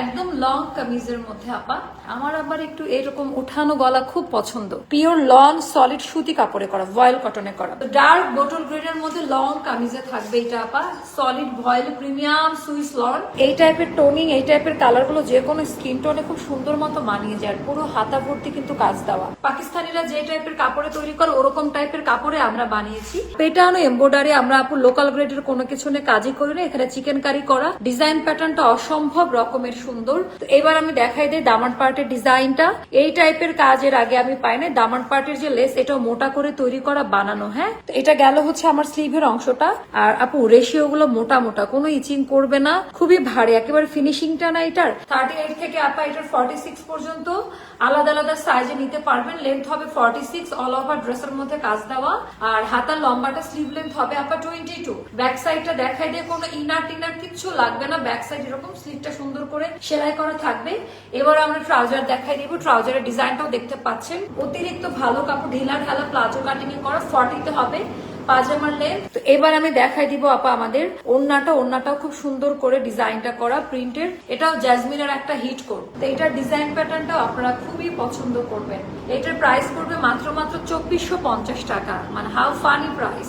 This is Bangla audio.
একদম লং কামিজের মধ্যে, আপা। আমার আবার একটু এরকম উঠানো গলা খুব পছন্দ। পিওর লং সলিড সুতি কাপড়ে করা, ভয়েল কটনে করা। ডার্ক বোটল গ্রেডের মধ্যে লং কামিজে থাকবে এটা, আপা। Solid voile premium Swiss lawn এই টাইপের টোনিং এই টাইপের কালারগুলো যে কোনো স্কিন টোনে খুব সুন্দর মতো মানিয়ে যায় পুরো হাতা ভর্তি কিন্তু কাজ দেওয়া। পাকিস্তানিরা যে টাইপের কাপড়ে তৈরি করে, ওরকম টাইপের কাপড়ে আমরা বানিয়েছি। পেটানো এম্বোডারি আমরা আপু লোকাল গ্রেডের কোনো কিছু নিয়ে কাজই করি না, এখানে চিকেন কারি করা। ডিজাইন প্যাটার্নটা অসম্ভব রকমের সুন্দর। তো এবার আমি দেখাই দিই দামান পার্টের ডিজাইনটা। এই টাইপের কাজের আগে আমি পাই না দামান পার্টের যে লেস এটা মোটা করে তৈরি করা, বানানো হ্যাঁ? তো এটা গেল হচ্ছে আমার স্লিভের অংশটা। আর আপু রেশিও গুলো মোটা মোটা, কোনো ইচিং করবে না। খুবই ভারী, একেবারে ফিনিশিংটা না এটার। থার্টি এইট থেকে আপা এটার ফর্টি সিক্স পর্যন্ত। আলাদা আলাদা সাইজে নিতে পারবেন। লেন্থ হবে ফর্টি সিক্স অল ওভার ড্রেসের মধ্যে কাজ দেওয়া। আর হাতার লম্বাটা স্লিভ লেন্থ হবে আপা টোয়েন্টি টু ব্যাক সাইডটা দেখাই দিয়ে কোনো ইনার টিনার কিচ্ছু লাগবে না। ব্যাক সাইড এরকম স্লিভটা সুন্দর করে সেলাই করা থাকবে। এবার আমরা ট্রাউজার দেখাই দিব। ট্রাউজারের ডিজাইনটাও দেখতে পাচ্ছেন। অতিরিক্ত ভালো কাপড়, ঢিলা ঢালা প্লাজো কাটিং করা ফর্টিতে হবে এবার আমি দেখাই দিব আপা আমাদের খুব সুন্দর করে ডিজাইনটা করা প্রিন্টের। এটাও জ্যাসমিনের একটা হিট কোড তো এটার ডিজাইন প্যাটার্নটাও আপনারা খুবই পছন্দ করবেন। এটার প্রাইস পড়বে মাত্র মাত্র চব্বিশশো টাকা। মানে হাউ ফানি প্রাইস